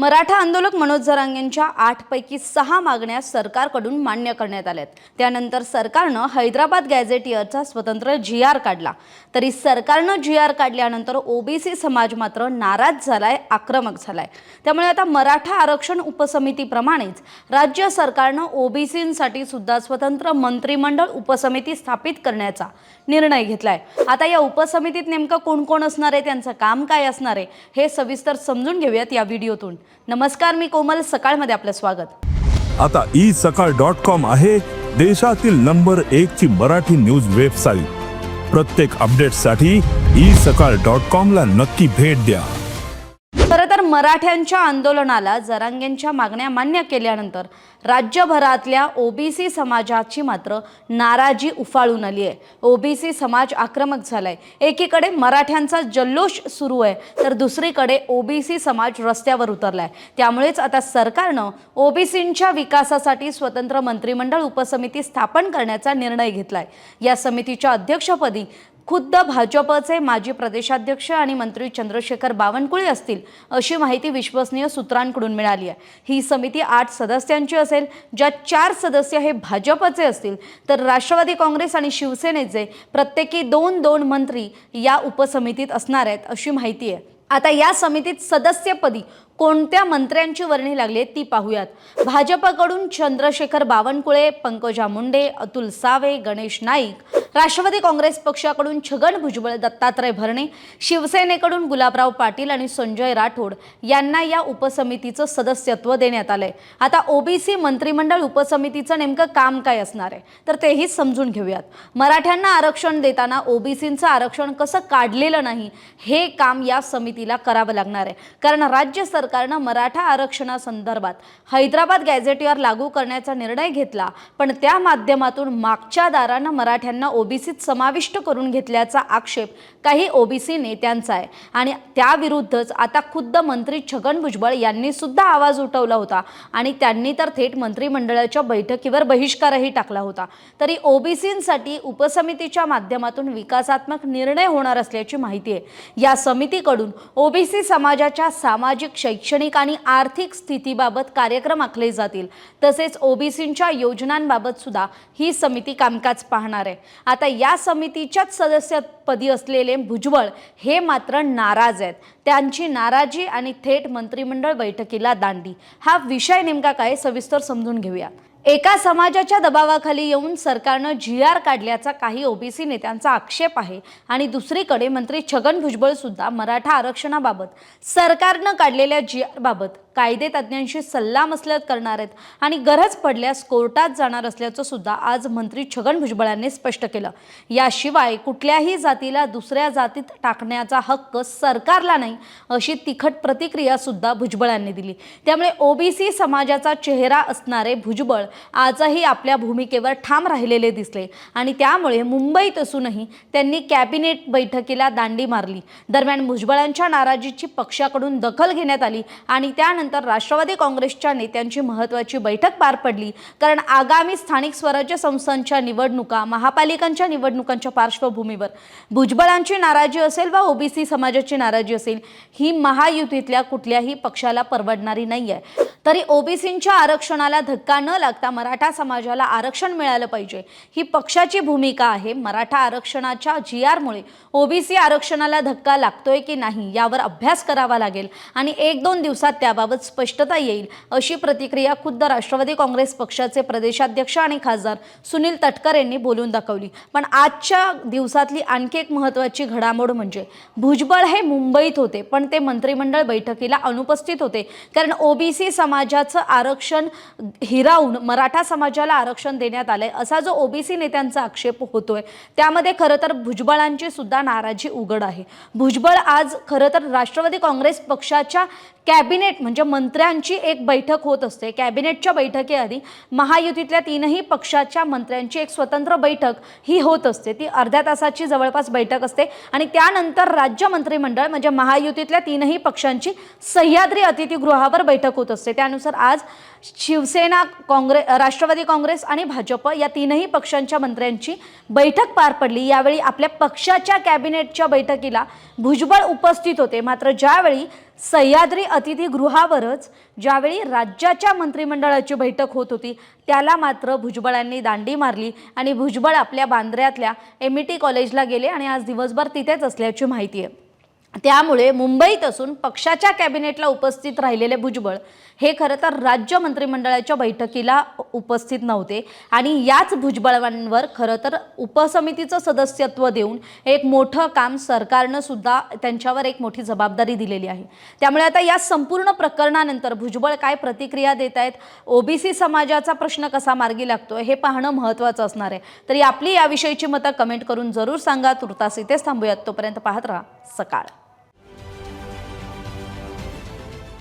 मराठा आंदोलक मनोज जरांगेंच्या आठपैकी सहा मागण्या सरकारकडून मान्य करण्यात आल्यात. त्यानंतर सरकारनं हैदराबाद गॅझेटियरचा स्वतंत्र जी आर काढला. तरी सरकारनं जी आर काढल्यानंतर ओबीसी समाज मात्र नाराज झालाय आक्रमक झालाय. त्यामुळे आता मराठा आरक्षण उपसमितीप्रमाणेच राज्य सरकारनं ओबीसींसाठी सुद्धा स्वतंत्र मंत्रिमंडळ उपसमिती स्थापित करण्याचा निर्णय घेतलाय. आता या उपसमितीत नेमकं कोण कोण असणार आहे त्यांचं काम काय असणार आहे हे सविस्तर समजून घेऊयात या व्हिडिओतून. नमस्कार मी कोमल. सकाळमध्ये आपलं स्वागत. आता ई सकाळ डॉट कॉम आहे देशातील नंबर एक ची मराठी न्यूज वेबसाईट. प्रत्येक अपडेटसाठी ई सकाळ डॉट कॉम ला नक्की भेट द्या. मराठ्यांच्या आंदोलनाला जरांगेंच्या मागण्या मान्य केल्यानंतर राज्यभरातल्या ओबीसी समाजाची मात्र नाराजी उफाळून आली आहे. ओबीसी समाज आक्रमक झालाय. एकीकडे मराठ्यांचा जल्लोष सुरू आहे तर दुसरीकडे ओबीसी समाज रस्त्यावर उतरलाय. त्यामुळेच आता सरकारनं ओबीसींच्या विकासासाठी स्वतंत्र मंत्रिमंडळ उपसमिती स्थापन करण्याचा निर्णय घेतलाय. या समितीच्या अध्यक्षपदी खुद्द भाजपचे माजी प्रदेशाध्यक्ष आणि मंत्री चंद्रशेखर बावनकुळे असतील अशी माहिती विश्वसनीय सूत्रांकडून मिळाली आहे. ही समिती आठ सदस्यांची असेल. ज्यात चार सदस्य हे भाजपचे असतील तर राष्ट्रवादी काँग्रेस आणि शिवसेनेचे प्रत्येकी दोन दोन मंत्री या उपसमितीत असणार आहेत अशी माहिती आहे. आता या समितीत सदस्यपदी कोणत्या मंत्र्यांची वर्णी लागली आहे ती पाहूयात. भाजपकडून चंद्रशेखर बावनकुळे पंकजा मुंडे अतुल सावे गणेश नाईक राष्ट्रवादी काँग्रेस पक्षाकडून छगन भुजबळ दत्तात्रय भरणे शिवसेनेकडून गुलाबराव पाटील आणि संजय राठोड यांना या उपसमितीचं सदस्यत्व देण्यात आलंय. आता ओबीसी मंत्रिमंडळ उपसमितीचं नेमकं काम काय असणार आहे? तर तेही समजून घेऊयात. मराठ्यांना आरक्षण देताना ओबीसींचं आरक्षण कसं काढलेलं नाही हे काम या समितीला करावं लागणार आहे. कारण राज्य सरकारनं मराठा आरक्षणासंदर्भात हैदराबाद गॅझेटियर लागू करण्याचा निर्णय घेतला पण त्या माध्यमातून मागच्या दारानं मराठ्यांना ओबीसीत समाविष्ट करून घेतल्याचा आक्षेप काही ओबीसी नेत्यांचा आहे. आणि त्याविरुद्धच आता खुद्द मंत्री छगन भुजबळ यांनी सुद्धा आवाज उठवला होता. आणि त्यांनी तर थेट मंत्रिमंडळाच्या बैठकीवर बहिष्कारही टाकला होता. तरी ओबीसींसाठी उपसमितीच्या माध्यमातून विकासात्मक निर्णय होणार असल्याची माहिती आहे. या समितीकडून ओबीसी समाजाच्या सामाजिक शैक्षणिक आणि आर्थिक स्थितीबाबत कार्यक्रम आखले जातील. तसेच ओबीसींच्या योजनांबाबत सुद्धा ही समिती कामकाज पाहणार आहे. आता या समितीच्याच सदस्यपदी असलेले भुजबळ हे मात्र नाराज आहेत. त्यांची नाराजी आणि थेट मंत्रिमंडळ बैठकीला दांडी. हा विषय नेमका काय सविस्तर समजून घेऊया. एका समाजाच्या दबावाखाली येऊन सरकारनं जी आर काढल्याचा काही ओबीसी नेत्यांचा आक्षेप आहे. आणि दुसरीकडे मंत्री छगन भुजबळ सुद्धा मराठा आरक्षणाबाबत सरकारनं काढलेल्या जी आर बाबत कायदे तज्ज्ञांशी सल्लामसलत करणार आहेत. आणि गरज पडल्यास कोर्टात जाणार असल्याचं सुद्धा आज मंत्री छगन भुजबळांनी स्पष्ट केलं. याशिवाय कुठल्याही जातीला दुसऱ्या जातीत टाकण्याचा हक्क सरकारला नाही अशी तिखट प्रतिक्रिया सुद्धा भुजबळांनी दिली. त्यामुळे ओबीसी समाजाचा चेहरा असणारे भुजबळ आजही आपल्या भूमिकेवर ठाम राहिलेले दिसले. आणि त्यामुळे मुंबईत असूनही त्यांनी कॅबिनेट बैठकीला दांडी मारली. दरम्यान भुजबळांच्या नाराजीची पक्षाकडून दखल घेण्यात आली आणि त्यानंतर राष्ट्रवादी काँग्रेसच्या नेत्यांची महत्त्वाची बैठक पार पडली. कारण आगामी स्थानिक स्वराज्य संस्थांच्या निवडणुका महापालिकांच्या निवडणुकांच्या पार्श्वभूमीवर भुजबळांची नाराजी असेल वा ओबीसी समाजाची नाराजी असेल ही महायुतीतल्या कुठल्याही पक्षाला परवडणारी नाही आहे तरी ओबीसींच्या आरक्षणाला धक्का न लागता मराठा समाजाला आरक्षण मिळालं पाहिजे. ही पक्षाची भूमिका आहे. मराठा आरक्षणाच्या जी आरमुळे ओबीसी आरक्षणाला धक्का लागतोय की नाही यावर अभ्यास करावा लागेल आणि एक दोन दिवसात त्याबाबत स्पष्टता येईल अशी प्रतिक्रिया खुद्द राष्ट्रवादी काँग्रेस पक्षाचे प्रदेशाध्यक्ष आणि खासदार सुनील तटकर यांनी बोलून दाखवली. पण आजच्या दिवसातली आणखी एक महत्त्वाची घडामोड म्हणजे भुजबळ हे मुंबईत होते पण ते मंत्रिमंडळ बैठकीला अनुपस्थित होते. कारण ओबीसी समाजाचं आरक्षण हिरावून मराठा समाजाला आरक्षण देण्यात आलंय. असा जो ओबीसी नेत्यांचा आक्षेप होतोय त्यामध्ये खरं तर भुजबळांची सुद्धा नाराजी उघड आहे. भुजबळ आज खरं तर राष्ट्रवादी काँग्रेस पक्षाच्या कॅबिनेट म्हणजे मंत्र्यांची एक बैठक होत असते. कॅबिनेटच्या बैठकीआधी महायुतीतल्या तीनही पक्षाच्या मंत्र्यांची एक स्वतंत्र बैठक ही होत असते. ती अर्ध्या तासाची जवळपास बैठक असते आणि त्यानंतर राज्य मंत्रिमंडळ म्हणजे महायुतीतल्या तीनही पक्षांची सह्याद्री अतिथीगृहावर बैठक होत असते. त्यानुसार आज शिवसेना काँग्रेस राष्ट्रवादी काँग्रेस आणि भाजप या तीनही पक्षांच्या मंत्र्यांची बैठक पार पडली. यावेळी आपल्या पक्षाच्या कॅबिनेटच्या बैठकीला भुजबळ उपस्थित होते. मात्र ज्यावेळी सह्याद्री अतिथीगृहावरच ज्यावेळी राज्याच्या मंत्रिमंडळाची बैठक होत होती त्याला मात्र भुजबळांनी दांडी मारली आणि भुजबळ आपल्या बांद्र्यातल्या एम ई टी कॉलेजला गेले आणि आज दिवसभर तिथेच असल्याची माहिती आहे. त्यामुळे मुंबईत असून पक्षाच्या कॅबिनेटला उपस्थित राहिलेले भुजबळ हे खरं तर राज्य मंत्रिमंडळाच्या बैठकीला उपस्थित नव्हते. आणि याच भुजबळांवर खरं तर उपसमितीचं सदस्यत्व देऊन एक मोठं काम सरकारनं सुद्धा त्यांच्यावर एक मोठी जबाबदारी दिलेली आहे. त्यामुळे आता या संपूर्ण प्रकरणानंतर भुजबळ काय प्रतिक्रिया देत आहेत? ओबीसी समाजाचा प्रश्न कसा मार्गी लागतो हे पाहणं महत्त्वाचं असणार आहे. तरी आपली याविषयीची मतं कमेंट करून जरूर सांगा. तुर्तास इथेच थांबूयात. तोपर्यंत पाहत राहा सकाळ.